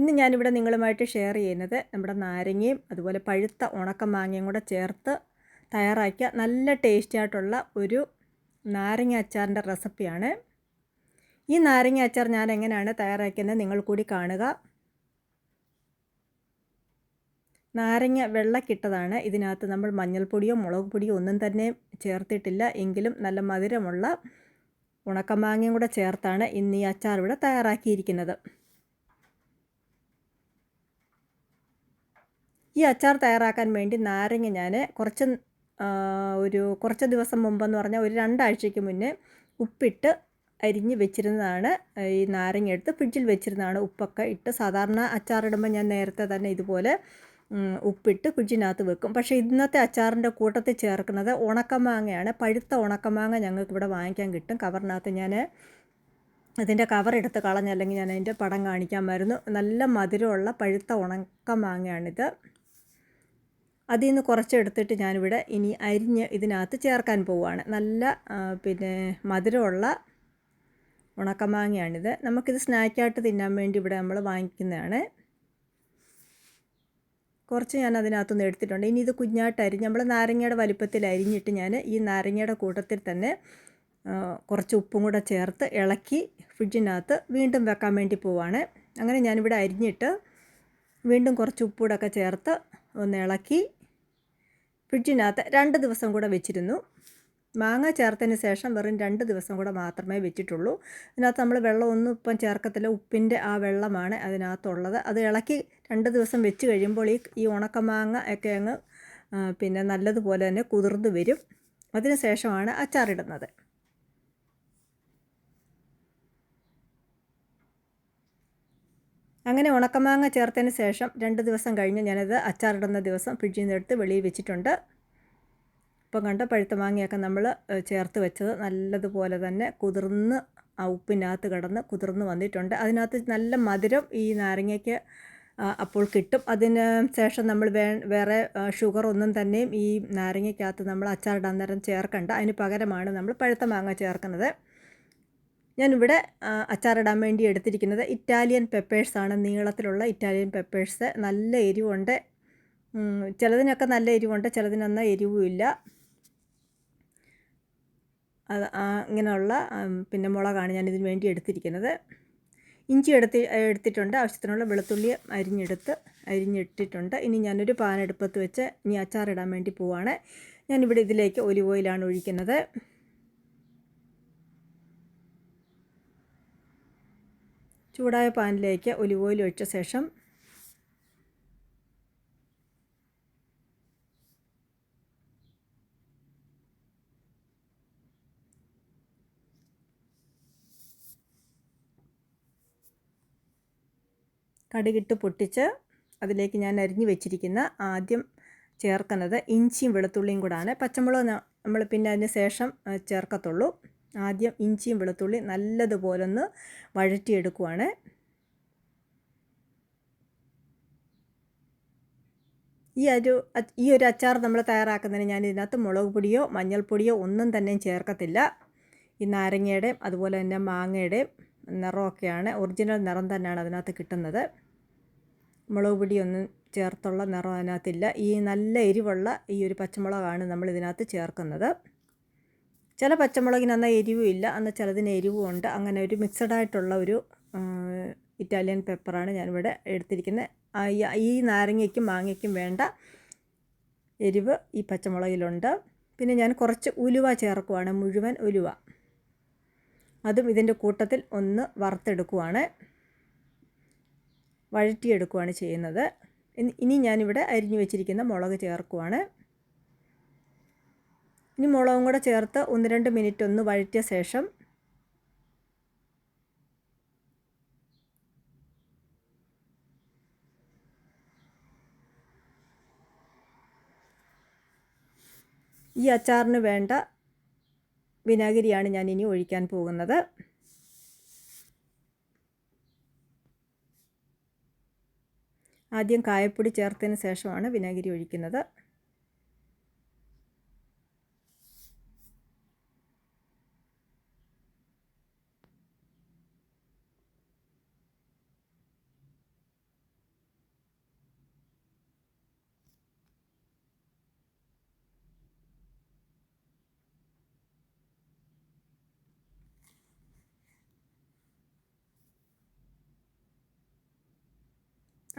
ഇന്ന് ഞാനിവിടെ നിങ്ങളുമായിട്ട് ഷെയർ ചെയ്യുന്നത് നമ്മുടെ നാരങ്ങയും അതുപോലെ പഴുത്ത ഉണക്കമാങ്ങയും കൂടെ ചേർത്ത് തയ്യാറാക്കിയ നല്ല ടേസ്റ്റി ആയിട്ടുള്ള ഒരു നാരങ്ങ അച്ചാറിന്റെ റെസിപ്പിയാണ് ഈ നാരങ്ങ അച്ചാർ ഞാൻ എങ്ങനെയാണ് തയ്യാറാക്കിയത് നിങ്ങൾ കൂടി കാണുക. നാരങ്ങ വെള്ളക്കിട്ടതാണ് ഇതിനകത്ത് നമ്മൾ മഞ്ഞൾപ്പൊടിയോ മുളക് പൊടിയോ ഒന്നും തന്നെ ചേർത്തിട്ടില്ല. എങ്കിലും നല്ല മധുരമുള്ള ഉണക്കമാങ്ങയും കൂടെ ചേർത്താണ് ഇന്ന് ഈ അച്ചാർ ഇവിടെ തയ്യാറാക്കിയിരിക്കുന്നത്. ഈ അച്ചാർ തയ്യാറാക്കാൻ വേണ്ടി നാരങ്ങ ഞാൻ കുറച്ച് ഒരു കുറച്ച് ദിവസം മുമ്പെന്ന് പറഞ്ഞാൽ ഒരു രണ്ടാഴ്ചയ്ക്ക് മുന്നേ ഉപ്പിട്ട് അരിഞ്ഞ് വെച്ചിരുന്നതാണ്. ഈ നാരങ്ങ എടുത്ത് ഫ്രിഡ്ജിൽ വെച്ചിരുന്നതാണ് ഉപ്പൊക്കെ ഇട്ട്. സാധാരണ അച്ചാറിടുമ്പോൾ ഞാൻ നേരത്തെ തന്നെ ഇതുപോലെ ഉപ്പിട്ട് ഫ്രിഡ്ജിനകത്ത് വെക്കും. പക്ഷേ ഇന്നത്തെ അച്ചാറിന്റെ കൂട്ടത്തിൽ ചേർക്കുന്നത് ഉണക്കമാങ്ങയാണ്. പഴുത്ത ഉണക്കമാങ്ങ ഞങ്ങൾക്ക് ഇവിടെ വാങ്ങിക്കാൻ കിട്ടും. കവറിനകത്ത് ഞാൻ അതിന്റെ കവർ എടുത്ത് കളഞ്ഞല്ലെങ്കിൽ ഞാൻ അതിന്റെ പടം കാണിക്കാമായിരുന്നു നല്ല മധുരമുള്ള പഴുത്ത ഉണക്കമാങ്ങയാണിത്. അതിൽ നിന്ന് കുറച്ചെടുത്തിട്ട് ഞാനിവിടെ ഇനി അരിഞ്ഞ് ഇതിനകത്ത് ചേർക്കാൻ പോവുകയാണ് നല്ല പിന്നെ മധുരമുള്ള ഉണക്കമാങ്ങയാണിത്. നമുക്കിത് സ്നാക്കായിട്ട് തിന്നാൻ വേണ്ടി ഇവിടെ നമ്മൾ വാങ്ങിക്കുന്നതാണ്. കുറച്ച് ഞാൻ അതിനകത്തുനിന്ന് എടുത്തിട്ടുണ്ട്. ഇനി ഇത് കുഞ്ഞായിട്ട് അരിഞ്ഞ് നമ്മൾ നാരങ്ങയുടെ വലിപ്പത്തിൽ അരിഞ്ഞിട്ട് ഞാൻ ഈ നാരങ്ങയുടെ കൂട്ടത്തിൽ തന്നെ കുറച്ച് ഉപ്പും കൂടെ ചേർത്ത് ഇളക്കി ഫ്രിഡ്ജിനകത്ത് വീണ്ടും വെക്കാൻ വേണ്ടി പോവാണ്. അങ്ങനെ ഞാനിവിടെ അരിഞ്ഞിട്ട് വീണ്ടും കുറച്ച് ഉപ്പൂടൊക്കെ ചേർത്ത് ഒന്ന് ഇളക്കി ഫ്രിഡ്ജിനകത്ത് രണ്ട് ദിവസം കൂടെ വെച്ചിരുന്നു. മാങ്ങ ചേർത്തതിന് ശേഷം വെറും രണ്ട് ദിവസം കൂടെ മാത്രമേ വെച്ചിട്ടുള്ളൂ. അതിനകത്ത് നമ്മൾ വെള്ളമൊന്നും ഇപ്പം ചേർക്കത്തില്ല. ഉപ്പിന്റെ ആ വെള്ളമാണ് അതിനകത്തുള്ളത്. അത് ഇളക്കി രണ്ട് ദിവസം വെച്ച് കഴിയുമ്പോൾ ഈ ഈ ഉണക്കമാങ്ങ ഒക്കെ അങ്ങ് പിന്നെ നല്ലതുപോലെ തന്നെ കുതിർന്ന് വരും. അതിന് ശേഷമാണ് അച്ചാറിടുന്നത്. അങ്ങനെ ഉണക്കമാങ്ങ ചേർത്തതിന് ശേഷം രണ്ട് ദിവസം കഴിഞ്ഞ് ഞാനത് അച്ചാറിടുന്ന ദിവസം ഫ്രിഡ്ജിൽ നിന്ന് എടുത്ത് വെളിയിൽ വെച്ചിട്ടുണ്ട്. ഇപ്പം കണ്ട പഴുത്ത മാങ്ങയൊക്കെ നമ്മൾ ചേർത്ത് വെച്ചത് നല്ലതുപോലെ തന്നെ കുതിർന്ന് ആ ഉപ്പിനകത്ത് കിടന്ന് കുതിർന്ന് വന്നിട്ടുണ്ട്. അതിനകത്ത് നല്ല മധുരം ഈ നാരങ്ങയ്ക്ക് അപ്പോൾ കിട്ടും. അതിന് ശേഷം നമ്മൾ വേ വേറെ ഷുഗർ ഒന്നും തന്നെയും ഈ നാരങ്ങയ്ക്കകത്ത് നമ്മൾ അച്ചാറിടാൻ നേരം ചേർക്കണ്ട. അതിന് പകരമാണ് നമ്മൾ പഴുത്ത മാങ്ങ ചേർക്കുന്നത്. ഞാനിവിടെ അച്ചാറിടാൻ വേണ്ടി എടുത്തിരിക്കുന്നത് ഇറ്റാലിയൻ പെപ്പേഴ്സാണ് നീളത്തിലുള്ള ഇറ്റാലിയൻ പെപ്പേഴ്സ്. നല്ല എരിവുണ്ട്. ചിലതിനൊക്കെ നല്ല എരിവുണ്ട് ചിലതിനൊന്നും എരിവുമില്ല അത് ഇങ്ങനെയുള്ള പിന്നെ മുളകാണ് ഞാൻ ഇതിന് വേണ്ടി എടുത്തിരിക്കുന്നത്. ഇഞ്ചി എടുത്ത് എടുത്തിട്ടുണ്ട്. ആവശ്യത്തിനുള്ള വെളുത്തുള്ളി അരിഞ്ഞെടുത്ത് അരിഞ്ഞിട്ടിട്ടുണ്ട്. ഇനി ഞാനൊരു പാനെടുപ്പത്ത് വെച്ച് ഇനി അച്ചാറിടാൻ വേണ്ടി പോവാണ്. ഞാനിവിടെ ഇതിലേക്ക് ഒലിവ് ഓയിലാണ് ഒഴിക്കുന്നത്. ചൂടായ പാനിലേക്ക് ഒലിവ് ഓയിൽ ഒഴിച്ച ശേഷം കടുകിട്ട് പൊട്ടിച്ച് അതിലേക്ക് ഞാൻ അരിഞ്ഞു വെച്ചിരിക്കുന്ന ആദ്യം ചേർക്കുന്നത് ഇഞ്ചിയും വെളുത്തുള്ളിയും കൂടാണ്. പച്ചമുളക് നമ്മൾ പിന്നെ അതിന് ശേഷം ചേർക്കത്തുള്ളൂ. ആദ്യം ഇഞ്ചിയും വെളുത്തുള്ളി നല്ലതുപോലെ ഒന്ന് വഴറ്റിയെടുക്കുവാണ്. ഈ ഒരു ഈ ഒരു അച്ചാർ നമ്മൾ തയ്യാറാക്കുന്നതിന് ഞാൻ ഇതിനകത്ത് മുളക് പൊടിയോ മഞ്ഞൾപ്പൊടിയോ ഒന്നും തന്നെ ചേർക്കത്തില്ല. ഈ നാരങ്ങയുടെയും അതുപോലെ തന്നെ മാങ്ങയുടെയും നിറമൊക്കെയാണ് ഒറിജിനൽ നിറം തന്നെയാണ് അതിനകത്ത് കിട്ടുന്നത്. മുളക് പൊടിയൊന്നും ചേർത്തുള്ള നിറം അതിനകത്തില്ല. ഈ നല്ല എരിവുള്ള ഈ ഒരു പച്ചമുളകാണ് നമ്മൾ ഇതിനകത്ത് ചേർക്കുന്നത്. ചില പച്ചമുളകിന് എന്നാൽ എരിവും ഇല്ല എന്നാൽ ചിലതിന് എരിവും ഉണ്ട്. അങ്ങനെ ഒരു മിക്സഡ് ആയിട്ടുള്ള ഒരു ഇറ്റാലിയൻ പെപ്പറാണ് ഞാനിവിടെ എടുത്തിരിക്കുന്നത്. ഈ നാരങ്ങയ്ക്കും മാങ്ങയ്ക്കും വേണ്ട എരിവ് ഈ പച്ചമുളകിലുണ്ട്. പിന്നെ ഞാൻ കുറച്ച് ഉലുവ ചേർക്കുവാണ് മുഴുവൻ ഉലുവ. അതും ഇതിന്റെ കൂട്ടത്തിൽ ഒന്ന് വറുത്തെടുക്കുവാണ്. വഴറ്റിയെടുക്കുവാണ് ചെയ്യുന്നത്. ഇനി ഞാനിവിടെ അരിഞ്ഞു വെച്ചിരിക്കുന്ന മുളക് ചേർക്കുവാണ്. ഇനി മുളകും കൂടെ ചേർത്ത് ഒന്ന് രണ്ട് മിനിറ്റ് ഒന്ന് വഴറ്റിയ ശേഷം ഈ അച്ചാറിന് വേണ്ട വിനാഗിരിയാണ് ഞാൻ ഇനി ഒഴിക്കാൻ പോകുന്നത്. ആദ്യം കായപ്പൊടി ചേർത്തതിന് ശേഷമാണ് വിനാഗിരി ഒഴിക്കുന്നത്.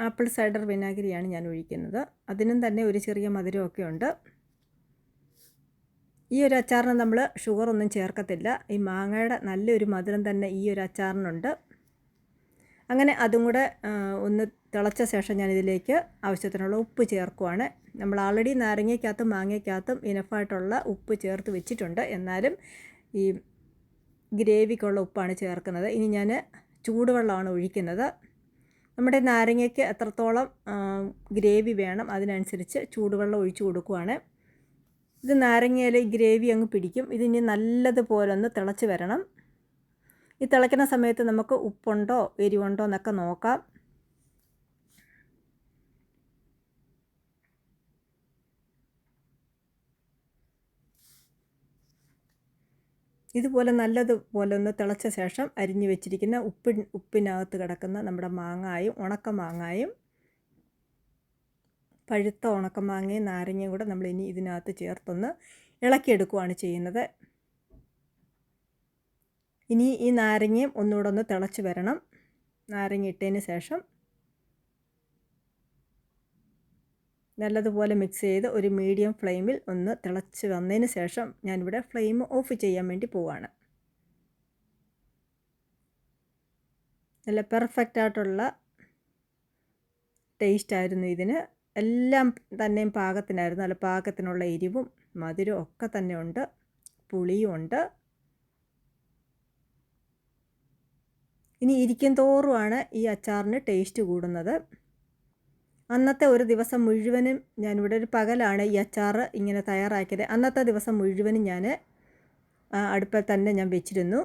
ആപ്പിൾ സൈഡർ വിനാഗിരിയാണ് ഞാൻ ഒഴിക്കുന്നത്. അതിനും തന്നെ ഒരു ചെറിയ മധുരമൊക്കെ ഉണ്ട്. ഈ ഒരു അച്ചാറിന് നമ്മൾ ഷുഗർ ഒന്നും ചേർക്കത്തില്ല. ഈ മാങ്ങയുടെ നല്ലൊരു മധുരം തന്നെ ഈ ഒരു അച്ചാറിനുണ്ട്. അങ്ങനെ അതും കൂടെ ഒന്ന് തിളച്ച ശേഷം ഞാനിതിലേക്ക് ആവശ്യത്തിനുള്ള ഉപ്പ് ചേർക്കുവാണ്. നമ്മൾ ആൾറെഡി നാരങ്ങയ്ക്കകത്തും മാങ്ങയ്ക്കകത്തും ഇനഫായിട്ടുള്ള ഉപ്പ് ചേർത്ത് വെച്ചിട്ടുണ്ട്. എന്നാലും ഈ ഗ്രേവിക്കുള്ള ഉപ്പാണ് ചേർക്കുന്നത്. ഇനി ഞാൻ ചൂടുവെള്ളമാണ് ഒഴിക്കുന്നത്. നമ്മുടെ നാരങ്ങയ്ക്ക് എത്രത്തോളം ഗ്രേവി വേണം. അതിനനുസരിച്ച് ചൂടുവെള്ളം ഒഴിച്ചു കൊടുക്കുവാണ്. ഇത് നാരങ്ങയിലെ ഗ്രേവി അങ്ങ് പിടിക്കും. ഇതിനി നല്ലതുപോലെ ഒന്ന് തിളച്ച് വരണം. ഈ തിളയ്ക്കുന്ന സമയത്ത് നമുക്ക് ഉപ്പുണ്ടോ എരിവുണ്ടോ എന്നൊക്കെ നോക്കാം. ഇതുപോലെ നല്ലതുപോലെ ഒന്ന് തിളച്ച ശേഷം അരിഞ്ഞു വെച്ചിരിക്കുന്ന ഉപ്പി ഉപ്പിനകത്ത് കിടക്കുന്ന നമ്മുടെ മാങ്ങായും ഉണക്ക മാങ്ങായും പഴുത്ത ഉണക്കമാങ്ങയും നാരങ്ങയും കൂടെ നമ്മൾ ഇനി ഇതിനകത്ത് ചേർത്തൊന്ന് ഇളക്കിയെടുക്കുകയാണ് ചെയ്യുന്നത്. ഇനി ഈ നാരങ്ങയും ഒന്നുകൂടെ ഒന്ന് തിളച്ച് വരണം. നാരങ്ങ ഇട്ടതിന് ശേഷം നല്ലതുപോലെ മിക്സ് ചെയ്ത് ഒരു മീഡിയം ഫ്ലെയിമിൽ ഒന്ന് തിളച്ച് വന്നതിന് ശേഷം ഞാനിവിടെ ഫ്ലെയിം ഓഫ് ചെയ്യാൻ വേണ്ടി പോവാണ്. നല്ല പെർഫെക്റ്റ് ആയിട്ടുള്ള ടേസ്റ്റ് ആയിരുന്നു ഇതിന്. എല്ലാം തന്നെയും പാകത്തിനായിരുന്നു. നല്ല പാകത്തിനുള്ള എരിവും മധുരവും ഒക്കെ തന്നെ ഉണ്ട്. പുളിയും ഉണ്ട്. ഇനി ഇരിക്കും തോറുമാണ് ഈ അച്ചാറിന് ടേസ്റ്റ് കൂടുന്നത്. അന്നത്തെ ഒരു ദിവസം മുഴുവനും ഞാൻ ഇവിടെ ഒരു പകലാണ് ഈ അച്ചാർ ഇങ്ങനെ തയ്യാറാക്കിയത്. അന്നത്തെ ദിവസം മുഴുവനും ഞാൻ അടുപ്പിൽ തന്നെ ഞാൻ വെച്ചിരുന്നു.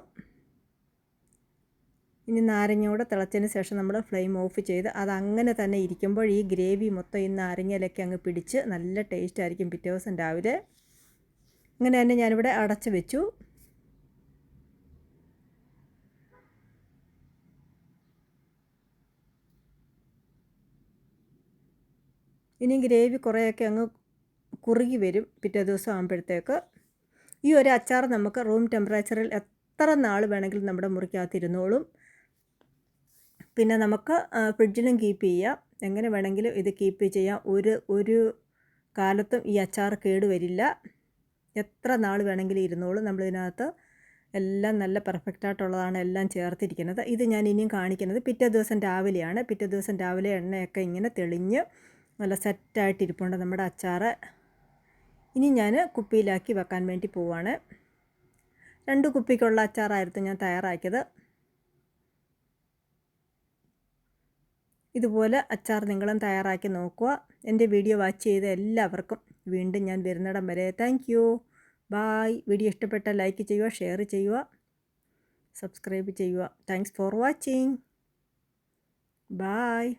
ഇനി നാരങ്ങയോടെ തിളച്ചതിന് ശേഷം നമ്മൾ ഫ്ലെയിം ഓഫ് ചെയ്ത് അത് അങ്ങനെ തന്നെ ഇരിക്കുമ്പോൾ ഈ ഗ്രേവി മൊത്തം ഈ നാരങ്ങയിലൊക്കെ അങ്ങ് പിടിച്ച് നല്ല ടേസ്റ്റ് ആയിരിക്കും പിറ്റേ ദിവസം രാവിലെ. അങ്ങനെ തന്നെ ഞാനിവിടെ അടച്ച് വെച്ചു. ഇനി ഗ്രേവി കുറേയൊക്കെ അങ്ങ് കുറുകി വരും പിറ്റേ ദിവസം ആകുമ്പോഴത്തേക്ക് ഈ ഒരു അച്ചാർ നമുക്ക് റൂം ടെമ്പറേച്ചറിൽ എത്ര നാൾ വേണമെങ്കിലും നമ്മുടെ മുറിക്കകത്തിരുന്നോളും പിന്നെ നമുക്ക് ഫ്രിഡ്ജിലും കീപ്പ് ചെയ്യാം. എങ്ങനെ വേണമെങ്കിലും ഇത് കീപ്പ് ചെയ്യാം. ഒരു ഒരു കാലത്തും ഈ അച്ചാർ കേടുവരില്ല എത്ര നാൾ വേണമെങ്കിലും ഇരുന്നോളും നമ്മളിതിനകത്ത്. എല്ലാം നല്ല പെർഫെക്റ്റ് ആയിട്ടുള്ളതാണ്. എല്ലാം ചേർത്തിരിക്കുന്നത്. ഇത് ഞാൻ ഇനിയും കാണിക്കുന്നത് പിറ്റേ ദിവസം രാവിലെയാണ്. പിറ്റേ ദിവസം രാവിലെ എണ്ണയൊക്കെ ഇങ്ങനെ തെളിഞ്ഞ് നല്ല സെറ്റായിട്ടിരിപ്പുണ്ട് നമ്മുടെ അച്ചാർ ഇനി ഞാൻ കുപ്പിയിലാക്കി വെക്കാൻ വേണ്ടി പോവാണ്. രണ്ട് കുപ്പിക്കുള്ള അച്ചാറായിരുന്നു ഞാൻ തയ്യാറാക്കിയത്. ഇതുപോലെ അച്ചാർ നിങ്ങളും തയ്യാറാക്കി നോക്കുക. എന്റെ വീഡിയോ വാച്ച് ചെയ്ത എല്ലാവർക്കും വീണ്ടും ഞാൻ വരുന്നിടം വരെ. Thank you. ബായ്. വീഡിയോ ഇഷ്ടപ്പെട്ട ലൈക്ക് ചെയ്യുക ഷെയർ ചെയ്യുക സബ്സ്ക്രൈബ് ചെയ്യുക. Thanks for watching. ബായ്.